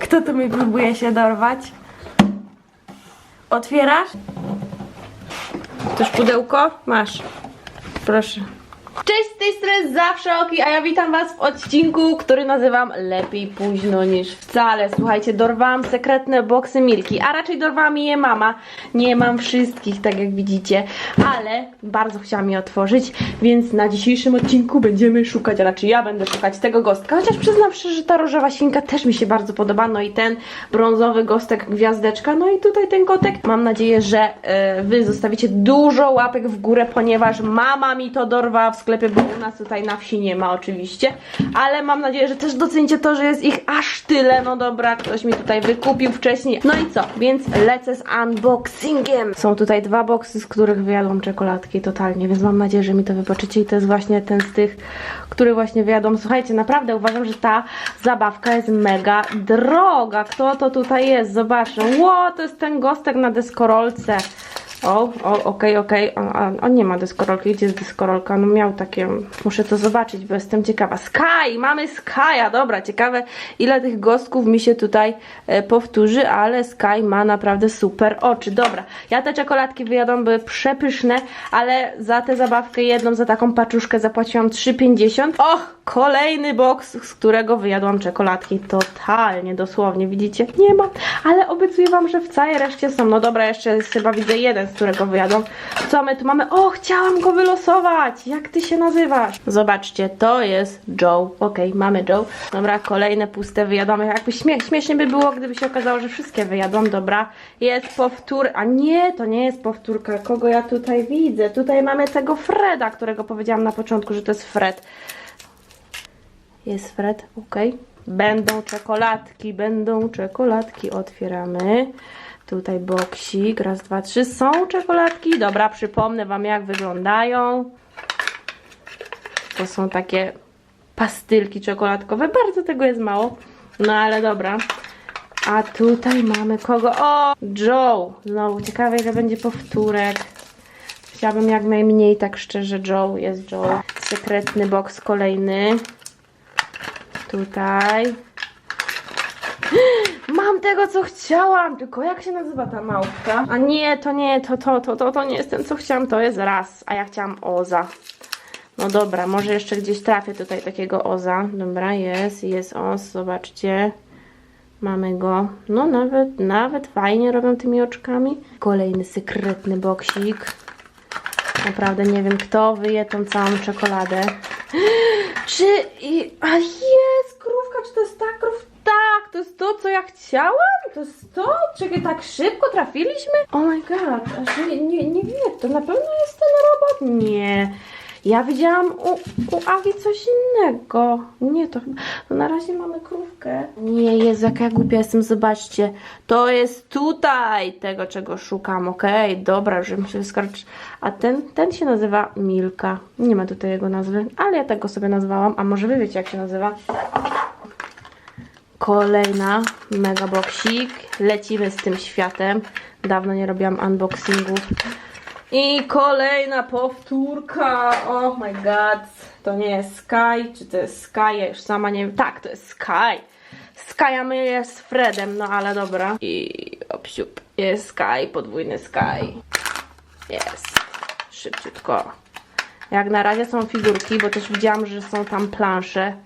Kto tu mi próbuje się dorwać? Otwierasz? Chcesz pudełko? Masz. Proszę. Cześć, z tej strony zawsze Oki, a ja witam was w odcinku, który nazywam Lepiej późno niż wcale. Słuchajcie, dorwałam sekretne boksy Milki, a raczej dorwała mi je mama. Nie mam wszystkich, tak jak widzicie, ale bardzo chciałam je otworzyć, więc na dzisiejszym odcinku będziemy szukać, a raczej ja będę szukać tego gostka. Chociaż przyznam szczerze, że ta różowa świnka też mi się bardzo podoba, no i ten brązowy gostek gwiazdeczka, no i tutaj ten kotek. Mam nadzieję, że e, wy zostawicie dużo łapek w górę, ponieważ mama mi to dorwała w sklepie, bo u nas tutaj na wsi nie ma oczywiście, ale mam nadzieję, że też docenicie to, że jest ich aż tyle. No dobra, ktoś mi tutaj wykupił wcześniej. No i co? Więc lecę z unboxingiem. Są tutaj dwa boksy, z których wyjadą czekoladki totalnie, więc mam nadzieję, że mi to wybaczycie i to jest właśnie ten z tych, który właśnie wyjadą. Słuchajcie, naprawdę uważam, że ta zabawka jest mega droga. Kto to tutaj jest? Zobaczę. Ło, to jest ten gostek na deskorolce. O, o, okej, okej. On, on, on nie ma deskorolki. Gdzie jest deskorolka? No miał takie. Muszę to zobaczyć, bo jestem ciekawa. Sky! Mamy Skya! Dobra, ciekawe ile tych gostków mi się tutaj e, powtórzy, ale Sky ma naprawdę super oczy. Dobra, ja te czekoladki wyjadą, były przepyszne, ale za tę zabawkę jedną, za taką paczuszkę zapłaciłam 3,50. Och, kolejny boks, z którego wyjadłam czekoladki. Totalnie, dosłownie, widzicie? Nie ma, ale obiecuję wam, że w całej reszcie są. No dobra, jeszcze chyba widzę jeden, z którego wyjadą. Co my tu mamy? O, chciałam go wylosować! Jak ty się nazywasz? Zobaczcie, to jest Joe. Okej, mamy Joe. Dobra, kolejne puste wyjadamy. Jakby śmiesznie by było, gdyby się okazało, że wszystkie wyjadą. Dobra, jest powtór... A nie, to nie jest powtórka. Kogo ja tutaj widzę? Tutaj mamy tego Freda, którego powiedziałam na początku, że to jest Fred. Jest Fred, ok. Będą czekoladki, będą czekoladki. Otwieramy. Tutaj boksik, raz, dwa, trzy. Są czekoladki. Dobra, przypomnę Wam, jak wyglądają. To są takie pastylki czekoladkowe. Bardzo tego jest mało. No ale dobra. A tutaj mamy kogo? O! Joe! Znowu ciekawe, ile będzie powtórek. Chciałabym jak najmniej, tak szczerze, Joe. Jest Joe. Sekretny boks kolejny. Tutaj. Mam tego, co chciałam, tylko jak się nazywa ta małpka? A nie, to nie, to, to, to, to, to nie jest ten, co chciałam, to jest raz, a ja chciałam Oza. No dobra, może jeszcze gdzieś trafię tutaj takiego Oza. Dobra, jest, jest Oz, zobaczcie. Mamy go. No nawet, nawet fajnie robią tymi oczkami. Kolejny sekretny boksik. Naprawdę nie wiem, kto wyje tą całą czekoladę. Czy... I, a jest krówka, czy to jest ta krów? Tak, to jest to, co ja chciałam? To jest to? Czekaj, tak szybko trafiliśmy? Oh my god, aż nie, nie, nie wiem, to na pewno jest ten robot? Nie. Ja widziałam u, u Agi coś innego. Nie, to chyba... No na razie mamy krówkę. Nie, Jezu, jaka ja głupia jestem, zobaczcie. To jest tutaj tego, czego szukam, okej? Dobra, że mi się. A ten, ten się nazywa Milka. Nie ma tutaj jego nazwy, ale ja tego sobie nazwałam. A może wy wiecie, jak się nazywa? Kolejna mega boksik. Lecimy z tym światem. Dawno nie robiłam unboxingów. I kolejna powtórka. Oh my god. To nie jest Sky. Czy to jest Sky? Ja już sama nie wiem. Tak, to jest Sky. Sky, a my jest Fredem, no ale dobra. I opsiup. Jest Sky, podwójny Sky. Jest. Szybciutko. Jak na razie są figurki, bo też widziałam, że są tam plansze.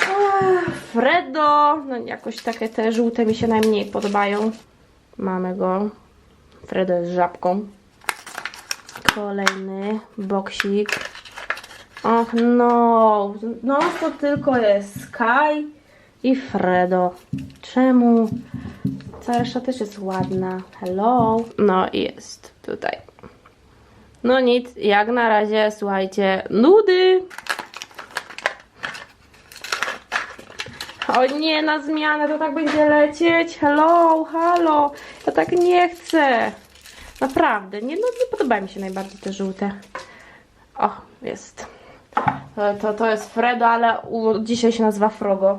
Ach, Fredo, no jakoś takie te żółte mi się najmniej podobają. Mamy go. Fredo jest żabką. Kolejny boksik. Och no, no to tylko jest Sky i Fredo. Czemu? Cała reszta też jest ładna. Hello. No i jest tutaj. No nic, jak na razie, słuchajcie, nudy. O nie, na zmianę to tak będzie lecieć. Hello, halo. Ja tak nie chcę. Naprawdę, nie, no, nie podobają mi się najbardziej te żółte. O, jest. To, to, to jest Fredo, ale u, dzisiaj się nazywa Frogo.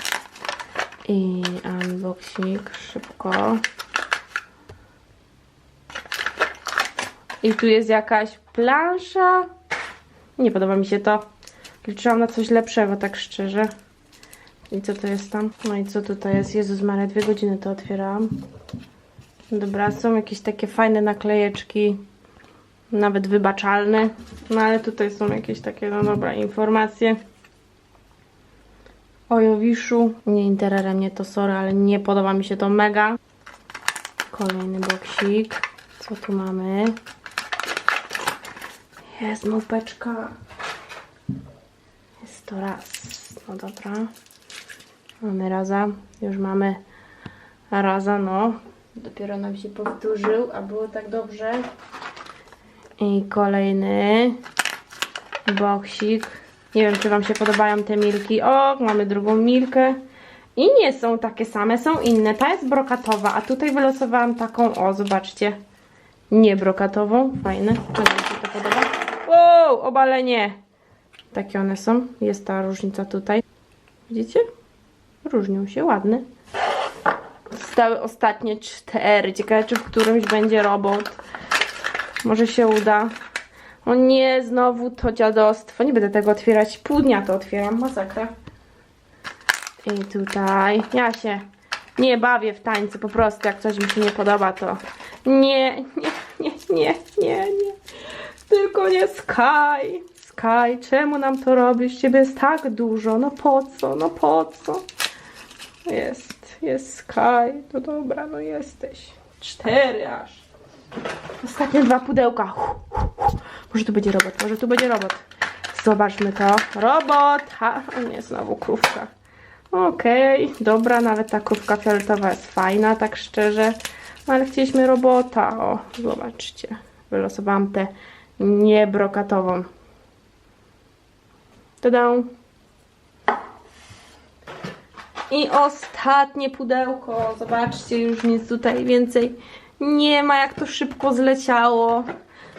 I unboxing szybko. I tu jest jakaś plansza. Nie podoba mi się to. Liczyłam na coś lepszego, tak szczerze. I co to jest tam? No i co tutaj jest? Jezus Maria, dwie godziny to otwierałam. Dobra, są jakieś takie fajne naklejeczki, nawet wybaczalne. No ale tutaj są jakieś takie, no dobra, informacje. O Jowiszu. Nie interesuje mnie to, sorry, ale nie podoba mi się to mega. Kolejny boksik. Co tu mamy? Jest małpeczka. Jest to raz. No dobra. Mamy raza. Już mamy raza, no. Dopiero nam się powtórzył, a było tak dobrze. I kolejny boksik. Nie wiem, czy Wam się podobają te milki. O, mamy drugą milkę. I nie są takie same, są inne. Ta jest brokatowa, a tutaj wylosowałam taką, o, zobaczcie. Nie brokatową. Fajne. Bardzo mi się to podoba. Wow, obalenie. Takie one są. Jest ta różnica tutaj. Widzicie? Różnią się, ładne. Zostały ostatnie cztery. Ciekawe, czy w którymś będzie robot. Może się uda. O nie, znowu to dziadostwo. Nie będę tego otwierać. Pół dnia to otwieram. Masakra. I tutaj. Ja się nie bawię w tańce. Po prostu jak coś mi się nie podoba, to nie, nie, nie, nie, nie, nie. Tylko nie Sky. Sky, czemu nam to robisz? Ciebie jest tak dużo. No po co? No po co? Jest, jest Sky. To dobra, no jesteś. Cztery aż. Ostatnie dwa pudełka. Może tu będzie robot, może tu będzie robot. Zobaczmy to. Robot! Ha, nie, znowu krówka. Okej, dobra, nawet ta krówka fioletowa jest fajna, tak szczerze. Ale chcieliśmy robota. O, zobaczcie. Wylosowałam tę niebrokatową. Tada! I ostatnie pudełko. Zobaczcie, już nic tutaj więcej nie ma, jak to szybko zleciało.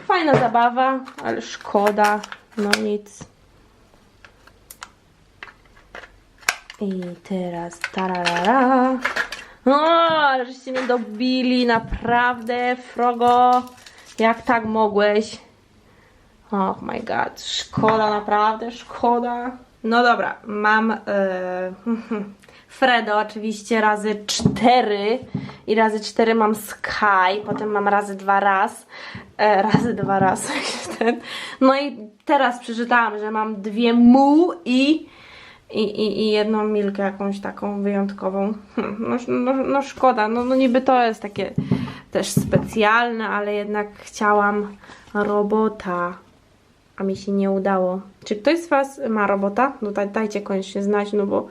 Fajna zabawa, ale szkoda. No nic. I teraz tararara. O, żeście mnie dobili, naprawdę, Frogo. Jak tak mogłeś? Oh my god, szkoda, naprawdę, szkoda. No dobra, mam e, Fredo oczywiście razy 4 i razy 4 mam Sky, potem mam razy 2 raz, e, razy 2 raz. No i teraz przeczytałam, że mam dwie mu i i, i, i jedną milkę jakąś taką wyjątkową. Hm, No, no, no szkoda, no, no niby to jest takie też specjalne, ale jednak chciałam robota, a mi się nie udało. Czy ktoś z Was ma robota? No daj, dajcie koniecznie znać, no bo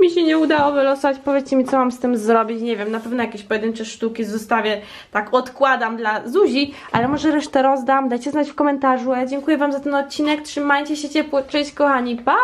mi się nie udało wylosować. Powiedzcie mi, co mam z tym zrobić. Nie wiem, na pewno jakieś pojedyncze sztuki zostawię, tak odkładam dla Zuzi, ale może resztę rozdam. Dajcie znać w komentarzu. Ja dziękuję Wam za ten odcinek. Trzymajcie się ciepło. Cześć kochani, pa!